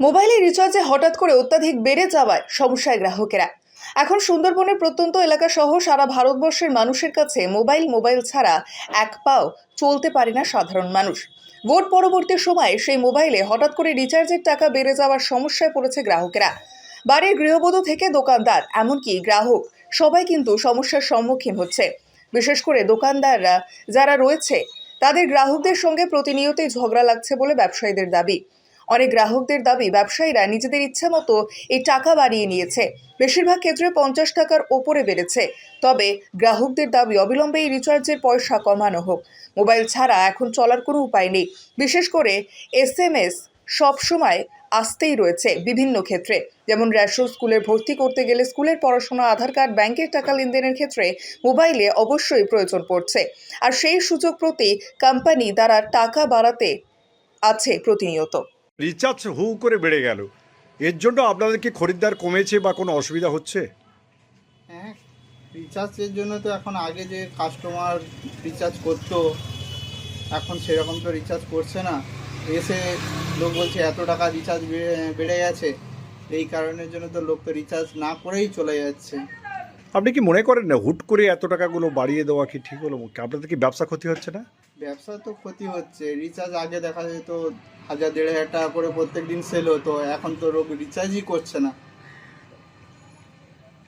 মোবাইলে রিচার্জে হঠাৎ করে অত্যাধিক বেড়ে যাওয়ায় সমস্যায় গ্রাহকেরা। এখন সুন্দরবনের প্রত্যন্ত এলাকা সহ সারা ভারতবর্ষের মানুষের কাছে মোবাইল মোবাইল ছাড়া এক পাও চলতে পারে না সাধারণ মানুষ। ভোট পরবর্তী সময়ে সেই মোবাইলে হঠাৎ করে রিচার্জের টাকা বেড়ে যাওয়ার সমস্যায় পড়েছে গ্রাহকেরা। বাড়ির গৃহবধূ থেকে দোকানদার, এমনকি গ্রাহক, সবাই কিন্তু সমস্যার সম্মুখীন হচ্ছে। বিশেষ করে দোকানদাররা যারা রয়েছে, তাদের গ্রাহকদের সঙ্গে প্রতিনিয়তই ঝগড়া লাগছে বলে ব্যবসায়ীদের দাবি। অনেক গ্রাহকদের দাবি, ব্যবসায়ীরা নিজেদের ইচ্ছে মতো এই টাকা বাড়িয়ে নিয়েছে। বেশিরভাগ ক্ষেত্রে পঞ্চাশ টাকার ওপরে বেড়েছে। তবে গ্রাহকদের দাবি, অবিলম্বে এই রিচার্জের পয়সা কমানো হোক। মোবাইল ছাড়া এখন চলার কোনো উপায় নেই। বিশেষ করে এস এম এস সবসময় আসতেই রয়েছে বিভিন্ন ক্ষেত্রে। যেমন র্যাশো স্কুলে ভর্তি করতে গেলে স্কুলের পড়াশোনা, আধার কার্ড, ব্যাংকের টাকা লেনদেনের ক্ষেত্রে মোবাইলে অবশ্যই প্রয়োজন পড়ছে। আর সেই সুযোগ প্রতি কোম্পানি দ্বারা টাকা বাড়াতে আছে প্রতিনিয়ত। রিচার্জ হু করে বেড়ে গেল। এর জন্য আপনাদের কি খরিদ্দার কমেছে বা কোনো অসুবিধা হচ্ছে? হ্যাঁ রিচার্জের জন্য তো এখন আগে যে কাস্টমার রিচার্জ করতো এখন সেরকম তো রিচার্জ করছে না। এসে লোক বলছে এত টাকা রিচার্জ বেড়ে গেছে। এই কারণের জন্য তো লোক তো রিচার্জ না করেই চলে যাচ্ছে। আপনি কি মনে করেন না হুট করে এত টাকাগুলো বাড়িয়ে দেওয়া কি ঠিক হলো? আপনাদের কি ব্যবসা ক্ষতি হচ্ছে না? ব্যবসা তো ক্ষতি হচ্ছে রিচার্জ আগে দেখা যেত হাজার দেড় হাজার টাকা করে প্রত্যেক দিন সেল হতো এখন তো লোক রিচার্জই করছে না।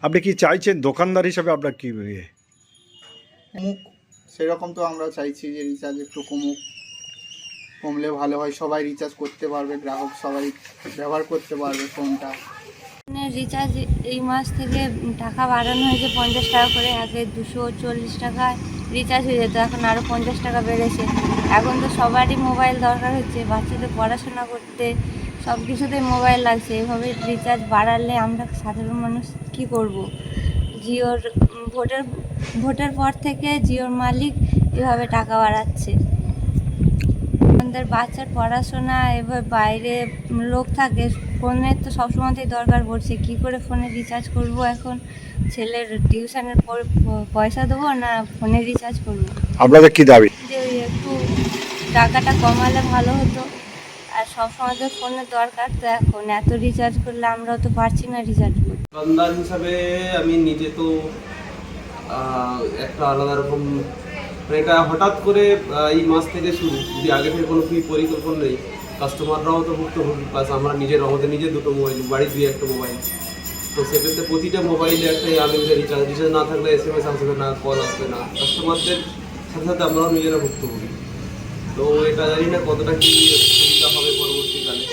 আপনি কি চাইছেন দোকানদার হিসাবে আপনার কি ইয়ে? মুখ সেরকম তো আমরা চাইছি যে রিচার্জ একটু কমুক। কমলে ভালো হয় সবাই রিচার্জ করতে পারবে গ্রাহক সবাই ব্যবহার করতে পারবে ফোনটা রিচার্জ এই মাস থেকে টাকা বাড়ানো হয়েছে পঞ্চাশ টাকা করে, আগে দুশো চল্লিশ টাকা রিচার্জ হয়ে যেত, এখন আরও পঞ্চাশ টাকা বেড়েছে। এখন তো সবারই মোবাইল দরকার হচ্ছে, বাচ্চাদের পড়াশোনা করতে সব কিছুতেই মোবাইল লাগছে। এভাবে রিচার্জ বাড়ালে আমরা সাধারণ মানুষ কি করব? জিওর ভোটের ভোটের পর থেকে জিওর মালিক এভাবে টাকা বাড়াচ্ছে। আমাদের বাচ্চার পড়াশোনা এবার বাইরে লোক থাকে ফোনের তো সবসময়তেই দরকার পড়ছে। কি করে ফোনে রিচার্জ করব এখন? ছেলের টিউশনের পর- পয়সা দেবো না ফোনে রিচার্জ করব? আপনাদের কি দাবি? যে একটু টাকাটা কমালে ভালো হতো। আর সবসময় তো ফোনের দরকার তো এখন এত রিচার্জ করলে আমরা তো পারছি না রিচার্জ করতে। দোকানদার হিসাবে আমি নিজে তো একটা আলাদা রকম এটা হঠাৎ করে এই মাস থেকে শুরু, যদি আগে থেকে কোনো কি পরিকল্পনা নেই, কাস্টমাররাও তো ভুক্তভোগী প্লাস আমরা নিজের, আমাদের নিজের দুটো মোবাইল বাড়ির দুই একটা মোবাইল তো সেক্ষেত্রে প্রতিটা মোবাইলে একটা আনলিমিটেড রিচার্জ রিচার্জ না থাকলে এস এম এস আসবে না কল আসবে না। কাস্টমারদের সাথে সাথে আমরাও নিজেরা ভুক্তভোগী তো এটা জানি না কতটা কি সুবিধা হবে পরবর্তীকালে।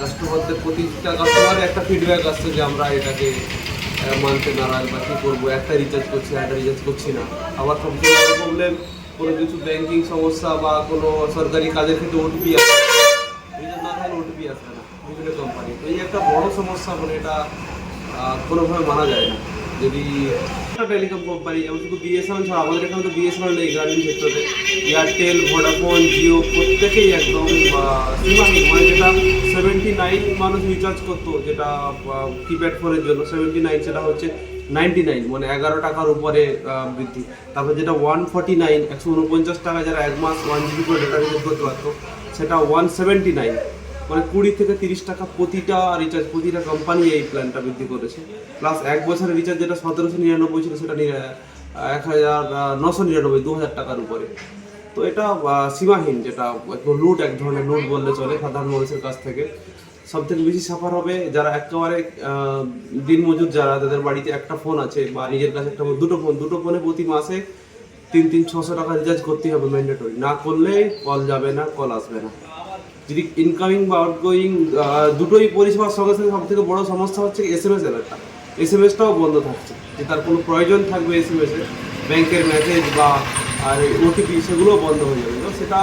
কাস্টমারদের প্রতিটা কাস্টমারের একটা ফিডব্যাক আসছে যে আমরা এটাকে মানতে নারাজ বা কী করব? একটা রিচার্জ করছি একটা রিচার্জ করছি না। আবার বড় প্রবলেম কোনো কিছু ব্যাঙ্কিং সমস্যা বা কোনো সরকারি কাজের ক্ষেত্রে ওটিপি আসে রিচার্জ না থাকলে ওটিপি আসবে না। বিভিন্ন কোম্পানি এই একটা বড় সমস্যা মানে এটা কোনোভাবে মানা যায় না। যদি টেলিকম কোম্পানি যেমন শুধু বিএসএনএল ছাড়া আমাদের এখানে তো বিএসএনএল নেই গ্রামীণ ক্ষেত্রতে। এয়ারটেল ভোডাফোন জিও প্রত্যেকেই একদম সীমাহীন মানে যেটা সেভেন্টি নাইন মানুষ রিচার্জ করতো, যেটা কিপ্যাড ফোনের জন্য। সেভেন্টি নাইন সেটা হচ্ছে নাইনটি নাইন মানে এগারো টাকার উপরে বৃদ্ধি। তারপর যেটা ওয়ান ফর্টি নাইন একশো উনপঞ্চাশ টাকা যারা এক মাস ওয়ান জিবি করে ডেটা রিচার্জ করতে পারতো, সেটা ওয়ান সেভেন্টি নাইন মানে কুড়ি থেকে তিরিশ টাকা প্রতিটা রিচার্জ প্রতিটা কোম্পানি এই প্ল্যানটা বৃদ্ধি করেছে। প্লাস এক বছরের রিচার্জ যেটা সতেরোশো নিরানব্বই ছিল, সেটা এক হাজার নশো নিরানব্বই, দু হাজার টাকার উপরে। তো এটা সীমাহীন যেটা লুট এক ধরনের লুট বললে চলে সাধারণ মানুষের কাছ থেকে। সব থেকে বেশি সাফার হবে যারা একেবারে দিনমজুর যারা, তাদের বাড়িতে একটা ফোন আছে বা নিজের কাছে একটা দুটো ফোন দুটো ফোনে প্রতি মাসে তিন তিন, ছশো টাকা রিচার্জ করতেই হবে ম্যান্ডেটরি না করলে কল যাবে না কল আসবে না। যদি ইনকামিং বা আউটগোয়িং দুটোই পরিষেবার সঙ্গে সঙ্গে সব থেকে বড়ো সমস্যা হচ্ছে এস এম এস এলাকা এস এম এসটাও বন্ধ থাকছে। যে তার কোনো প্রয়োজন থাকবে এস এম এসে ব্যাংকের মেসেজ বা, আর ওটিপি সেগুলোও বন্ধ হয়ে যাবে। সেটা